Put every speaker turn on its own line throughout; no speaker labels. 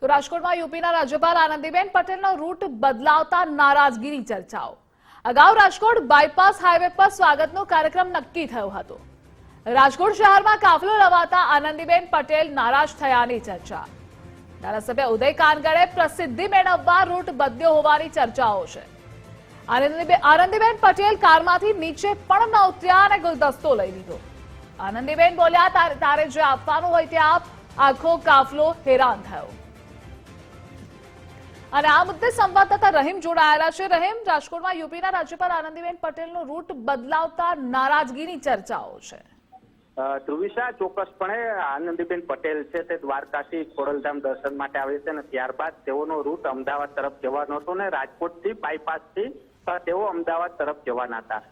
તો રાજકોટમાં યુપીના રાજ્યપાલ આનંદીબેન પટેલનો રૂટ બદલાવતા નારાજગીની ચર્ચાઓ. અગાઉ રાજકોટ બાયપાસ હાઈવે પર સ્વાગતનો કાર્યક્રમ નક્કી થયો હતો. રાજકોટ શહેરમાં કાફલો લવાતા આનંદીબેન પટેલ નારાજ થયાની ચર્ચા. ધારાસભ્ય ઉદય કાનગડે પ્રસિદ્ધિ મેળવવા રૂટ બદલ્યો હોવાની ચર્ચાઓ છે. આનંદીબેન પટેલ કારમાંથી નીચે પણ ન ઉતર્યા અને ગુલદસ્તો લઈ લીધો. આનંદીબેન બોલ્યા, "તારે- તારે જે આપવાનું હોય તે આપ આખો કાફલો હેરાન થયો. અને આ મુદ્દે સંવાદદાતા રહીમ જોડાયેલા છે. રહીમ, રાજકોટમાં યુપીના રાજ્યપાલ આનંદીબેન પટેલનો રૂટ બદલાવતા નારાજગીની ચર્ચાઓ છે.
ધ્રુવિશા, ચોક્કસપણે આનંદીબેન પટેલ છે તે દ્વારકાથી ખોડલધામ દર્શન માટે આવે છે અને ત્યારબાદ તેઓનો રૂટ અમદાવાદ તરફ જવાનો હતો ને રાજકોટથી બાયપાસથી તેઓ અમદાવાદ તરફ જવાના હતા.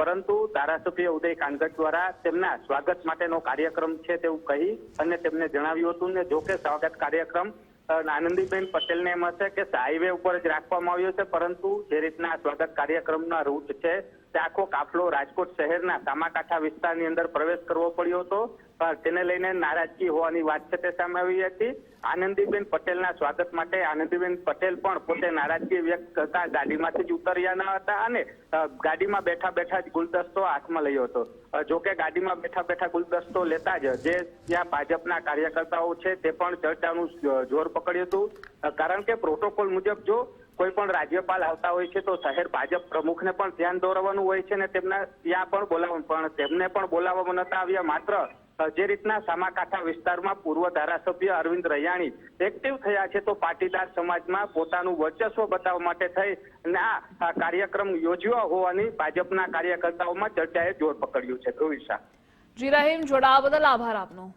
પરંતુ ધારાસભ્ય ઉદય કાનગટ દ્વારા તેમના સ્વાગત માટેનો કાર્યક્રમ છે તેવું કહી અને તેમને જણાવ્યું હતું ને જો કે સ્વાગત કાર્યક્રમ આનંદીબેન પટેલને એમ હશે કે હાઈવે ઉપર જ રાખવામાં આવ્યો છે, પરંતુ જે રીતના સ્વાગત કાર્યક્રમના રૂટ છે, તે આખો કાફલો રાજકોટ શહેરના સામાકાંઠા વિસ્તારની અંદર પ્રવેશ કરવો પડ્યો હતો. તેને લઈને નારાજગી હોવાની વાત છે તે સામે આવી હતી. આનંદીબેન પટેલના સ્વાગત માટે આનંદીબેન પટેલ પણ પોતે નારાજગી વ્યક્ત કરતા ગાડીમાંથી જ ઉતર્યા ન હતા અને ગાડીમાં બેઠા બેઠા જ ગુલદસ્તો હાથમાં લયો હતો. જોકે ગાડીમાં બેઠા બેઠા ગુલદસ્તો લેતા જ જે ત્યાં ભાજપના કાર્યકર્તાઓ છે તે પણ ચર્ચાનું જોર પકડ્યું હતું. કારણ કે પ્રોટોકોલ મુજબ જો કોઈ પણ રાજ્યપાલ આવતા હોય છે તો શહેર ભાજપ પ્રમુખને પણ ધ્યાન દોરવાનું હોય છે ને તેમના ત્યાં પણ બોલાવવાનું, પણ તેમને પણ બોલાવવામાં નતા આવ્યા. માત્ર જે રીતના સામાકાંઠા વિસ્તારમાં પૂર્વ ધારાસભ્ય અરવિંદ રૈયાણી એક્ટિવ થયા છે, તો પાટીદાર સમાજમાં પોતાનું વર્ચસ્વ બતાવવા માટે થઈ અને આ કાર્યક્રમ યોજવા હોવાની ભાજપના કાર્યકર્તાઓમાં ચર્ચાએ જોર પકડ્યું છે. ધ્રુવિશા
જી રહીમ, જોડાવા બદલ આભાર આપનો.